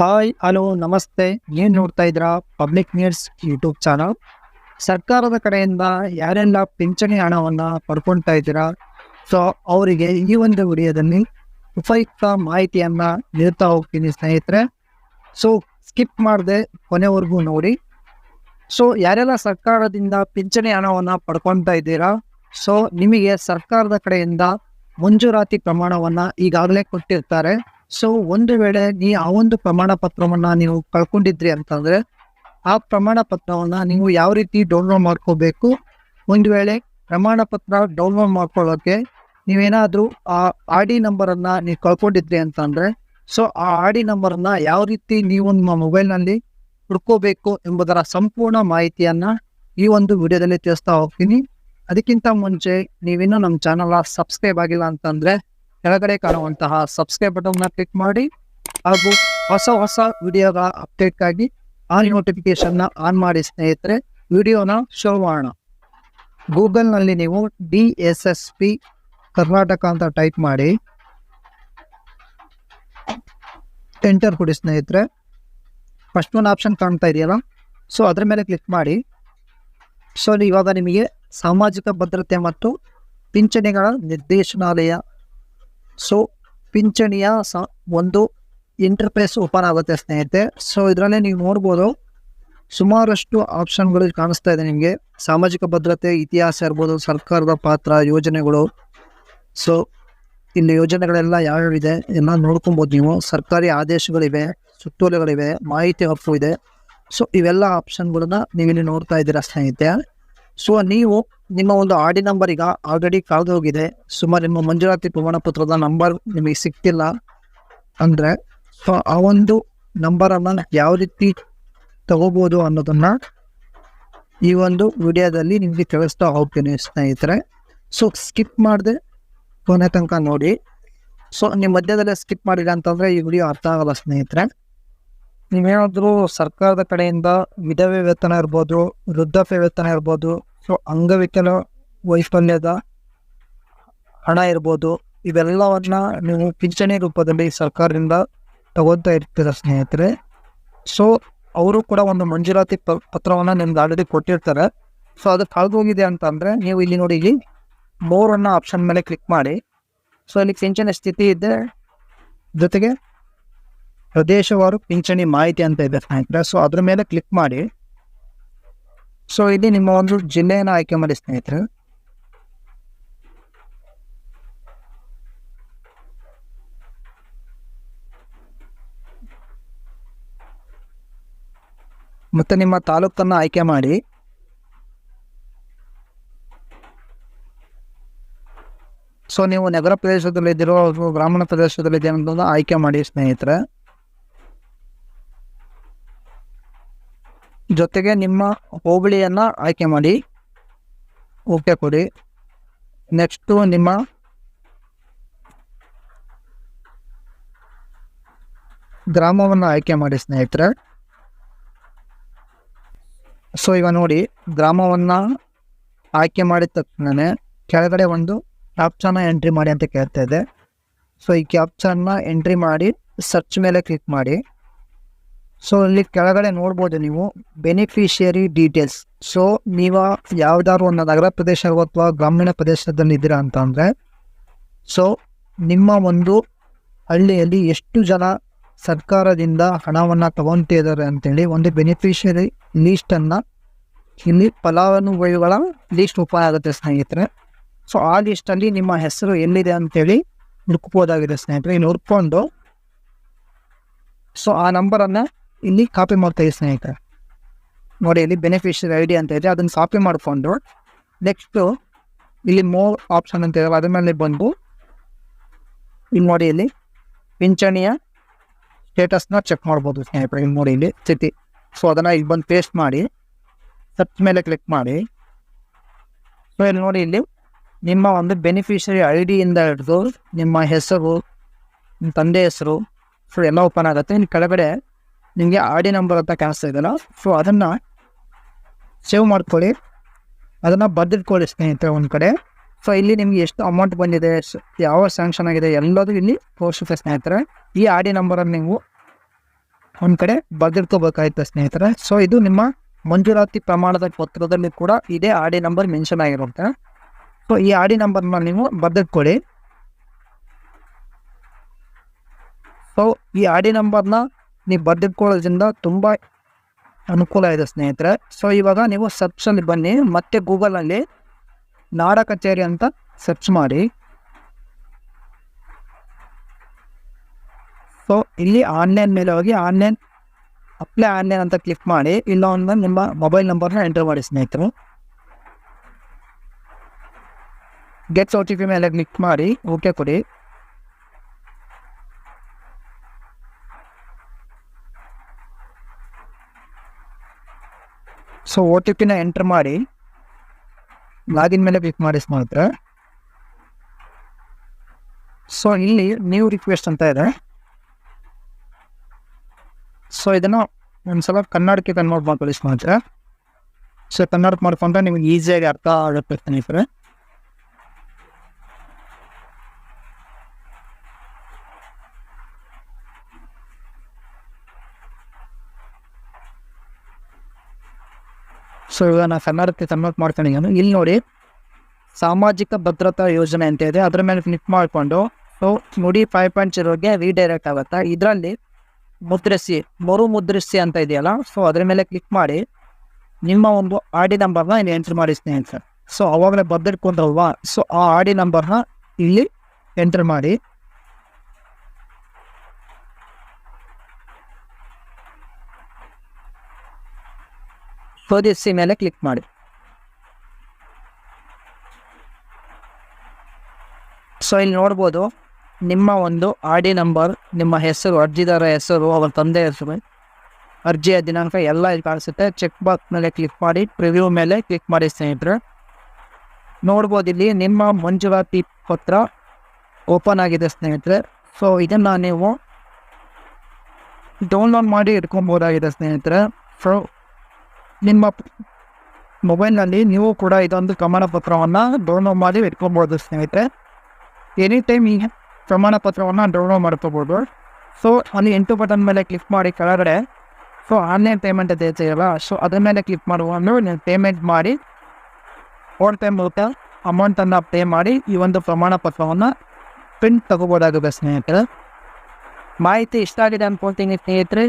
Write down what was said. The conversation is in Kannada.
ಹಾಯ್, ಹಲೋ, ನಮಸ್ತೆ. ನೀವು ನೋಡ್ತಾ ಇದ್ದೀರಾ ಪಬ್ಲಿಕ್ ನ್ಯೂಸ್ ಯೂಟ್ಯೂಬ್ ಚಾನಲ್ ಸರ್ಕಾರದ ಕಡೆಯಿಂದ ಯಾರೆಲ್ಲ ಪಿಂಚಣಿ ಹಣವನ್ನು ಪಡ್ಕೊಳ್ತಾ ಇದ್ದೀರಾ? ಸೊ ಅವರಿಗೆ ಈ ಒಂದು ವಿಡಿಯೋದಲ್ಲಿ ಉಪಯುಕ್ತ ಮಾಹಿತಿಯನ್ನು ನೀಡ್ತಾ ಹೋಗ್ತೀನಿ ಸ್ನೇಹಿತರೆ. ಸೊ ಸ್ಕಿಪ್ ಮಾಡದೆ ಕೊನೆವರೆಗೂ ನೋಡಿ. ಸೊ ಯಾರೆಲ್ಲ ಸರ್ಕಾರದಿಂದ ಪಿಂಚಣಿ ಹಣವನ್ನು ಪಡ್ಕೊಳ್ತಾ ಇದ್ದೀರಾ? ಸೊ ನಿಮಗೆ ಸರ್ಕಾರದ ಕಡೆಯಿಂದ ಮಂಜೂರಾತಿ ಪ್ರಮಾಣವನ್ನು ಈಗಾಗಲೇ ಕೊಟ್ಟಿರ್ತಾರೆ. ಸೊ ಒಂದು ವೇಳೆ ನೀ ಆ ಒಂದು ಪ್ರಮಾಣ ಪತ್ರವನ್ನ ನೀವು ಕಳ್ಕೊಂಡಿದ್ರಿ ಅಂತಂದ್ರೆ, ಆ ಪ್ರಮಾಣ ಪತ್ರವನ್ನ ನೀವು ಯಾವ ರೀತಿ ಡೌನ್ಲೋಡ್ ಮಾಡ್ಕೋಬೇಕು? ಒಂದು ವೇಳೆ ಪ್ರಮಾಣ ಪತ್ರ ಡೌನ್ಲೋಡ್ ಮಾಡ್ಕೊಳ್ಳೋಕೆ ನೀವೇನಾದ್ರೂ ಆ ಆರ್ ಡಿ ನಂಬರನ್ನ ನೀವು ಕಳ್ಕೊಂಡಿದ್ರಿ ಅಂತಂದ್ರೆ, ಸೊ, ಆ ಆರ್ ಡಿ ನಂಬರನ್ನ ಯಾವ ರೀತಿ ನೀವು ನಿಮ್ಮ ಮೊಬೈಲ್ನಲ್ಲಿ ಹುಡ್ಕೋಬೇಕು ಎಂಬುದರ ಸಂಪೂರ್ಣ ಮಾಹಿತಿಯನ್ನ ಈ ಒಂದು ವಿಡಿಯೋದಲ್ಲಿ ತಿಳಿಸ್ತಾ ಹೋಗ್ತೀನಿ. ಅದಕ್ಕಿಂತ ಮುಂಚೆ ನೀವಿನ್ನೂ ನಮ್ಮ ಚಾನಲ್ ಸಬ್ಸ್ಕ್ರೈಬ್ ಆಗಿಲ್ಲ ಅಂತಂದ್ರೆ ಕೆಳಗಡೆ ಕಾಣುವಂತಹ ಸಬ್ಸ್ಕ್ರೈಬ್ ಬಟನ್ನ ಕ್ಲಿಕ್ ಮಾಡಿ ಹಾಗೂ ಹೊಸ ಹೊಸ ವಿಡಿಯೋಗಳ ಅಪ್ಡೇಟ್ಗಾಗಿ ಆನ್ ನೋಟಿಫಿಕೇಶನ್ನ ಆನ್ ಮಾಡಿ ಸ್ನೇಹಿತರೆ ವಿಡಿಯೋನ ಶೋ ಮಾಡೋಣ. ಗೂಗಲ್ನಲ್ಲಿ ನೀವು D S S P Karnataka ಅಂತ ಟೈಪ್ ಮಾಡಿ. ಎಂಟರ್ ಕೊಡಿ ಸ್ನೇಹಿತರೆ. ಫಸ್ಟ್ ಒಂದು ಆಪ್ಷನ್ ಕಾಣ್ತಾ ಇದೆಯಲ್ಲ? ಸೊ ಅದರ ಮೇಲೆ ಕ್ಲಿಕ್ ಮಾಡಿ. ಸೊ ಇವಾಗ ನಿಮಗೆ ಸಾಮಾಜಿಕ ಭದ್ರತೆ ಮತ್ತು ಪಿಂಚಣಿಗಳ ನಿರ್ದೇಶನಾಲಯ ಸೊ, ಪಿಂಚಣಿಯ ಸ, ಒಂದು ಇಂಟರ್ಫೇಸ್ ಓಪನ್ ಆಗುತ್ತೆ ಸ್ನೇಹಿತರೆ. ಸೊ ಇದರಲ್ಲೇ ನೀವು ನೋಡ್ಬೋದು, ಸುಮಾರಷ್ಟು ಆಪ್ಷನ್ಗಳು ಕಾಣಿಸ್ತಾ ಇದೆ ನಿಮಗೆ. ಸಾಮಾಜಿಕ ಭದ್ರತೆ, ಇತಿಹಾಸ ಇರ್ಬೋದು, ಸರ್ಕಾರದ ಪಾತ್ರ, ಯೋಜನೆಗಳು. ಸೊ ಇಲ್ಲಿ ಯೋಜನೆಗಳೆಲ್ಲ ಯಾವ್ಯಾವಿದೆ, ಎಲ್ಲ ನೋಡ್ಕೊಬೋದು ನೀವು. ಸರ್ಕಾರಿ ಆದೇಶಗಳಿವೆ, ಸುತ್ತೋಲೆಗಳಿವೆ, ಮಾಹಿತಿ ಹಕ್ಕು ಇದೆ. ಸೊ ಇವೆಲ್ಲ ಆಪ್ಷನ್ಗಳನ್ನ ನೀವಿಲ್ಲಿ ನೋಡ್ತಾ ಇದ್ದೀರಾ ಸ್ನೇಹಿತೆ ಸೊ ನೀವು ನಿಮ್ಮ ಒಂದು ಆರ್ ಡಿ ನಂಬರ್ ಈಗ ಆಲ್ರೆಡಿ ಕಳೆದೋಗಿದೆ ಸುಮಾರು ನಿಮ್ಮ ಮಂಜುರಾತಿ ಪ್ರಮಾಣ ಪತ್ರದ ನಂಬರ್ ನಿಮಗೆ ಸಿಕ್ತಿಲ್ಲ ಅಂದರೆ ಸೊ ಆ ಒಂದು ನಂಬರನ್ನು ಯಾವ ರೀತಿ ತಗೋಬೋದು ಅನ್ನೋದನ್ನ ಈ ಒಂದು ವಿಡಿಯೋದಲ್ಲಿ ನಿಮಗೆ ತಿಳಿಸ್ತಾ ಹೋಗ್ತೀನಿ ಸ್ನೇಹಿತರೆ. ಸೊ ಸ್ಕಿಪ್ ಮಾಡಿದೆ ಕೊನೆ ತನಕ ನೋಡಿ. ಸೊ ನಿಮ್ಮ ಮಧ್ಯದಲ್ಲೇ ಸ್ಕಿಪ್ ಮಾಡಿಲ್ಲ ಅಂತಂದರೆ ಈ ವಿಡಿಯೋ ಅರ್ಥ ಆಗಲ್ಲ ಸ್ನೇಹಿತರೆ. ನೀವೇನಾದರೂ ಸರ್ಕಾರದ ಕಡೆಯಿಂದ ವಿಧವೆ ವೇತನ ಇರ್ಬೋದು, ವೃದ್ಧಾಪ್ಯ ವೇತನ ಇರ್ಬೋದು ಸೊ ಅಂಗವಿಕಲ ವೈಫಲ್ಯದ ಹಣ ಇರ್ಬೋದು, ಇವೆಲ್ಲವನ್ನು ನೀವು ಪಿಂಚಣಿ ರೂಪದಲ್ಲಿ ಸರ್ಕಾರದಿಂದ ತಗೊಳ್ತಾ ಇರ್ತೀರ ಸ್ನೇಹಿತರೆ. ಸೊ ಅವರು ಕೂಡ ಒಂದು ಮಂಜೂರಾತಿ ಪ, ಪತ್ರವನ್ನು ನಿಮ್ಗೆ ಆಲ್ರೆಡಿ ಕೊಟ್ಟಿರ್ತಾರೆ. ಸೊ ಅದು ಕಳೆದೋಗಿದೆ ಅಂತಂದರೆ ನೀವು ಇಲ್ಲಿ ನೋಡಿ ಇಲ್ಲಿ ಮೋರ್ ಅನ್ನೋ ಆಪ್ಷನ್ ಮೇಲೆ ಕ್ಲಿಕ್ ಮಾಡಿ. ಸೊ ಇಲ್ಲಿ ಪಿಂಚಣಿ ಸ್ಥಿತಿ ಇದೆ. ಜೊತೆಗೆ ಪ್ರದೇಶವಾರು ಪಿಂಚಣಿ ಮಾಹಿತಿ ಅಂತ ಇದೆ ಸ್ನೇಹಿತರೆ. ಸೊ ಅದ್ರ ಮೇಲೆ ಕ್ಲಿಕ್ ಮಾಡಿ. ಸೊ ಇಲ್ಲಿ ನಿಮ್ಮ ಒಂದು ಜಿಲ್ಲೆಯನ್ನು ಆಯ್ಕೆ ಮಾಡಿ ಸ್ನೇಹಿತರೆ. ಮತ್ತೆ ನಿಮ್ಮ ತಾಲೂಕನ್ನು ಆಯ್ಕೆ ಮಾಡಿ. ಸೊ ನೀವು ನಗರ ಪ್ರದೇಶದಲ್ಲಿ ಇದ್ದೀರೋ, ಅಥವಾ ಗ್ರಾಮೀಣ ಪ್ರದೇಶದಲ್ಲಿ ಇದೆಯೋ ಅನ್ನೋದನ್ನ ಆಯ್ಕೆ ಮಾಡಿ ಸ್ನೇಹಿತರೆ. ಜೊತೆಗೆ ನಿಮ್ಮ ಹೋಬಳಿಯನ್ನು ಆಯ್ಕೆ ಮಾಡಿ. ಓಕೆ ಕೊಡಿ. ನೆಕ್ಸ್ಟು ನಿಮ್ಮ ಗ್ರಾಮವನ್ನು ಆಯ್ಕೆ ಮಾಡಿ, ಸ್ನೇಹಿತರೆ. ಸೊ ಈಗ ನೋಡಿ, ಗ್ರಾಮವನ್ನು ಆಯ್ಕೆ ಮಾಡಿದ ತಕ್ಷಣ ಕೆಳಗಡೆ ಒಂದು ಕ್ಯಾಪ್ಚನ್ನ ಎಂಟ್ರಿ ಮಾಡಿ ಅಂತ ಕೇಳ್ತಾ ಇದೆ ಸೊ ಈ ಕ್ಯಾಪ್ಚನ್ನ ಎಂಟ್ರಿ ಮಾಡಿ ಸರ್ಚ್ ಮೇಲೆ ಕ್ಲಿಕ್ ಮಾಡಿ. ಸೊ ಇಲ್ಲಿ ಕೆಳಗಡೆ ನೋಡ್ಬೋದು ನೀವು ಬೆನಿಫಿಷಿಯರಿ ಡೀಟೇಲ್ಸ್ ಸೊ ನೀವು ಯಾವ್ದಾದ್ರು ಒಂದು ನಗರ ಪ್ರದೇಶ ಅಥವಾ ಗ್ರಾಮೀಣ ಪ್ರದೇಶದಲ್ಲಿ ಇದ್ದೀರಾ ಅಂತ ಅಂದರೆ ಸೊ ನಿಮ್ಮ ಒಂದು ಹಳ್ಳಿಯಲ್ಲಿ ಎಷ್ಟು ಜನ ಸರ್ಕಾರದಿಂದ ಹಣವನ್ನು ತಗೊತಿದ್ದಾರೆ ಅಂತೇಳಿ ಒಂದು ಬೆನಿಫಿಷಿಯರಿ ಲೀಸ್ಟನ್ನು ಇಲ್ಲಿ ಫಲಾನುಭವಿಗಳ ಲೀಸ್ಟ್ ಉಪಾಯ ಆಗುತ್ತೆ ಸ್ನೇಹಿತರೆ. ಸೊ ಆ ಲೀಸ್ಟಲ್ಲಿ ನಿಮ್ಮ ಹೆಸರು ಎಲ್ಲಿದೆ ಅಂತೇಳಿ ಹುಡುಕ್ಬೋದಾಗಿದೆ ಸ್ನೇಹಿತರೆ. ಇಲ್ಲಿ ಹುಡ್ಕೊಂಡು ಸೊ ಆ ನಂಬರನ್ನು ಇಲ್ಲಿ ಕಾಪಿ ಮಾಡ್ತಾ ಸ್ನೇಹಿತರೆ. ನೋಡಿ ಇಲ್ಲಿ ಬೆನಿಫಿಷಿಯರಿ ಐ ಡಿ ಅಂತ ಇದೆ, ಅದನ್ನು ಕಾಪಿ ಮಾಡಿಕೊಂಡು ನೆಕ್ಸ್ಟು ಇಲ್ಲಿ ಮೋರ್ ಆಪ್ಷನ್ ಅಂತ ಇದಾವೆ ಅದ್ರ ಮೇಲೆ ಬಂದು ಇಲ್ಲಿ ನೋಡಿ ಇಲ್ಲಿ ಪಿಂಚಣಿಯ ಸ್ಟೇಟಸ್ನ ಚೆಕ್ ಮಾಡ್ಬೋದು ಸ್ನೇಹಿತರೆ. ಇಲ್ಲಿ ನೋಡಿ ಇಲ್ಲಿ ಸ್ಥಿತಿ. ಸೊ ಅದನ್ನು ಇಲ್ಲಿ ಬಂದು ಪೇಸ್ಟ್ ಮಾಡಿ ಸರ್ಚ್ ಮೇಲೆ ಕ್ಲಿಕ್ ಮಾಡಿ. ಸೊ ಇಲ್ಲಿ ನೋಡಿ ಇಲ್ಲಿ ನಿಮ್ಮ ಒಂದು ಬೆನಿಫಿಷರಿ ಐ ಡಿಯಿಂದ ಹಿಡಿದು ನಿಮ್ಮ ಹೆಸರು, ನಿಮ್ಮ ತಂದೆ ಹೆಸರು ಸೊ ಎಲ್ಲ ಓಪನ್ ಆಗುತ್ತೆ. ಇನ್ನು ಕೆಳಗಡೆ ನಿಮಗೆ ಆರ್ ಡಿ ನಂಬರ್ ಅಂತ ಕಾಣಿಸ್ತಾ ಇದೆಯಲ್ಲ ಸೊ ಅದನ್ನು ಸೇವ್ ಮಾಡ್ಕೊಳ್ಳಿ. ಅದನ್ನು ಬರೆದಿಟ್ಕೊಳ್ಳಿ ಸ್ನೇಹಿತರೆ ಒಂದು ಕಡೆ. ಸೊ ಇಲ್ಲಿ ನಿಮಗೆ ಎಷ್ಟು ಅಮೌಂಟ್ ಬಂದಿದೆ ಯಾವ ಸ್ಯಾಂಕ್ಷನ್ ಆಗಿದೆ ಎಲ್ಲದೂ ಇಲ್ಲಿ ತೋರಿಸುತ್ತೆ ಸ್ನೇಹಿತರೆ. ಈ ಆರ್ ಡಿ ನಂಬರನ್ನು ನೀವು ಒಂದು ಕಡೆ ಬರೆದಿಟ್ಕೋಬೇಕಾಯ್ತು ಸ್ನೇಹಿತರೆ. ಸೊ ಇದು ನಿಮ್ಮ ಮಂಜೂರಾತಿ ಪ್ರಮಾಣದ ಪತ್ರದಲ್ಲಿ ಕೂಡ ಇದೇ ಆಡಿ ನಂಬರ್ ಮೆನ್ಷನ್ ಆಗಿರುತ್ತೆ. ಸೊ ಈ ಆಡಿ ನಂಬರ್ನ ನೀವು ಬರೆದಿಟ್ಕೊಳ್ಳಿ. ಸೊ ಈ ಆಡಿ ನಂಬರ್ನ ನೀವು ಬರೆದಿಟ್ಕೊಳ್ಳೋದ್ರಿಂದ ತುಂಬ ಅನುಕೂಲ ಇದೆ ಸ್ನೇಹಿತರೆ. ಸೊ ಇವಾಗ ನೀವು ಸರ್ಚಲ್ಲಿ ಬನ್ನಿ, ಮತ್ತೆ ಗೂಗಲಲ್ಲಿ ನಾಡ ಕಚೇರಿ ಅಂತ ಸರ್ಚ್ ಮಾಡಿ. ಸೊ ಇಲ್ಲಿ ಆನ್ಲೈನ್ ಮೇಲೆ ಹೋಗಿ ಆನ್ಲೈನ್ ಅಪ್ಲೈ ಆನ್ಲೈನ್ ಅಂತ ಕ್ಲಿಕ್ ಮಾಡಿ, ಇಲ್ಲ ಒಂದು ನಿಮ್ಮ ಮೊಬೈಲ್ ನಂಬರ್ನ ಎಂಟರ್ ಮಾಡಿ ಸ್ನೇಹಿತರು. ಗೆಟ್ಸ್ ಓ ಟಿ ಪಿ ಮೇಲೆ ಕ್ಲಿಕ್ ಮಾಡಿ ಓಕೆ ಕೊಡಿ. ಸೊ ಓ ಟಿ ಪಿನ ಎಂಟರ್ ಮಾಡಿ ಲಾಗಿನ್ ಮೇಲೆ ಕ್ಲಿಕ್ ಮಾಡಿ ಮಾತ್ರ ಸೊ ಇಲ್ಲಿ ನ್ಯೂ ರಿಕ್ವೆಸ್ಟ್ ಅಂತ ಇದೆ ಸೊ ಇದನ್ನು ಒಂದ್ಸಲ ಕನ್ನಡಕ್ಕೆ ಕನ್ವರ್ಟ್ ಮಾಡ್ಕೊಳ್ಳಿ ಸ್ನೇಹಿತರೆ ಸೊ ಕನ್ನಡಕ್ಕೆ ಮಾಡ್ಕೊಂಡ್ರೆ ನಿಮ್ಗೆ ಈಸಿಯಾಗಿ ಅರ್ಥ ಆಗುತ್ತೆ ಸ್ನೇಹಿತರೆ ಸೊ ಇವಾಗ ನಾನು ಕನ್ನಡಕ್ಕೆ ಕನ್ವರ್ಟ್ ಮಾಡ್ಕೊಂಡಿದ್ದೀನಿ ಇಲ್ಲಿ ನೋಡಿ, ಸಾಮಾಜಿಕ ಭದ್ರತಾ ಯೋಜನೆ ಅಂತ ಇದೆ. ಅದರ ಮೇಲೆ ಕ್ಲಿಕ್ ಮಾಡಿಕೊಂಡು, ಸೊ ನುಡಿ ಫೈವ್ ಪಾಯಿಂಟ್ ಜೀರೋಗೆ ರೀಡೈರೆಕ್ಟ್ ಆಗುತ್ತೆ? ಇದರಲ್ಲಿ ಮುದ್ರಿಸಿ, ಮರು ಮುದ್ರಿಸಿ ಅಂತ ಇದೆಯಲ್ಲ ಸೊ ಅದ್ರ ಮೇಲೆ ಕ್ಲಿಕ್ ಮಾಡಿ, ನಿಮ್ಮ ಒಂದು ಆರ್ ಡಿ ನಂಬರ್ನ ಇಲ್ಲಿ ಎಂಟ್ರ್ ಮಾಡಿ ಸ್ನೇಹಿತರೆ. ಸೊ ಅವಾಗಲೇ ಬರ್ದಿಟ್ಕೊಂಡ್ರಲ್ವಾ? ಸೊ ಆ ಆರ್ ಡಿ ನಂಬರ್ನ ಇಲ್ಲಿ ಎಂಟ್ರ್ ಮಾಡಿ. ಶೋಧಿಸಿ ಮೇಲೆ ಕ್ಲಿಕ್ ಮಾಡಿ. ಸೊ ಇಲ್ಲಿ ನೋಡ್ಬೋದು, ನಿಮ್ಮ ಒಂದು ಆರ್ ಡಿ ನಂಬರ್ ನಿಮ್ಮ ಹೆಸರು ಅರ್ಜಿದಾರ ಹೆಸರು, ಅವರ ತಂದೆ ಹೆಸರು, ಅರ್ಜಿಯ ದಿನಾಂಕ ಎಲ್ಲ ಇಲ್ಲಿ ಕಾಣಿಸುತ್ತೆ. ಚೆಕ್ ಬಾಕ್ಸ್ ಮೇಲೆ ಕ್ಲಿಕ್ ಮಾಡಿ ಪ್ರಿವ್ಯೂ ಮೇಲೆ ಕ್ಲಿಕ್ ಮಾಡಿ ಸ್ನೇಹಿತರೆ. ನೋಡ್ಬೋದು, ಇಲ್ಲಿ ನಿಮ್ಮ ಮಂಜೂರಾತಿ ಪತ್ರ ಓಪನ್ ಆಗಿದೆ ಸ್ನೇಹಿತರೆ. ಸೊ ಇದನ್ನು ನೀವು ಡೌನ್ಲೋಡ್ ಮಾಡಿ ಇಟ್ಕೊಬೋದಾಗಿದೆ ಸ್ನೇಹಿತರೆ. ಸೊ ನಿಮ್ಮ ಮೊಬೈಲ್ನಲ್ಲಿ ನೀವು ಕೂಡ ಇದೊಂದು ಪ್ರಮಾಣ ಪತ್ರವನ್ನು ಡೌನ್ಲೋಡ್ ಮಾಡಿ ಇಟ್ಕೊಬೋದು, ಸ್ನೇಹಿತರೆ. ಎನಿ ಟೈಮ್ ಈ ಪ್ರಮಾಣ ಪತ್ರವನ್ನು ಡೌನ್ಲೋಡ್ ಮಾಡ್ಕೋಬೋದು. ಸೊ ಅಲ್ಲಿ ಎಂಟು ಬಟನ್ ಮೇಲೆ ಕ್ಲಿಕ್ ಮಾಡಿ ಕೆಳಗಡೆ. ಸೊ ಆನ್ಲೈನ್ ಪೇಮೆಂಟ್ ಅದೇ ಇದೆಯಲ್ಲ ಸೊ ಅದ್ರ ಮೇಲೆ ಕ್ಲಿಕ್ ಮಾಡುವಂದು ನೀವು ಪೇಮೆಂಟ್ ಮಾಡಿ ಫೋನ್ ಪೇ ಮೂಲಕ ಅಮೌಂಟನ್ನು ಪೇ ಮಾಡಿ ಈ ಒಂದು ಪ್ರಮಾಣ ಪತ್ರವನ್ನು ಪ್ರಿಂಟ್ ತಗೋಬೋದಾಗುತ್ತೆ, ಸ್ನೇಹಿತರೆ. ಮಾಹಿತಿ ಇಷ್ಟ ಆಗಿದೆ ಅನ್ಕೊಳ್ತೀನಿ, ಸ್ನೇಹಿತರೆ.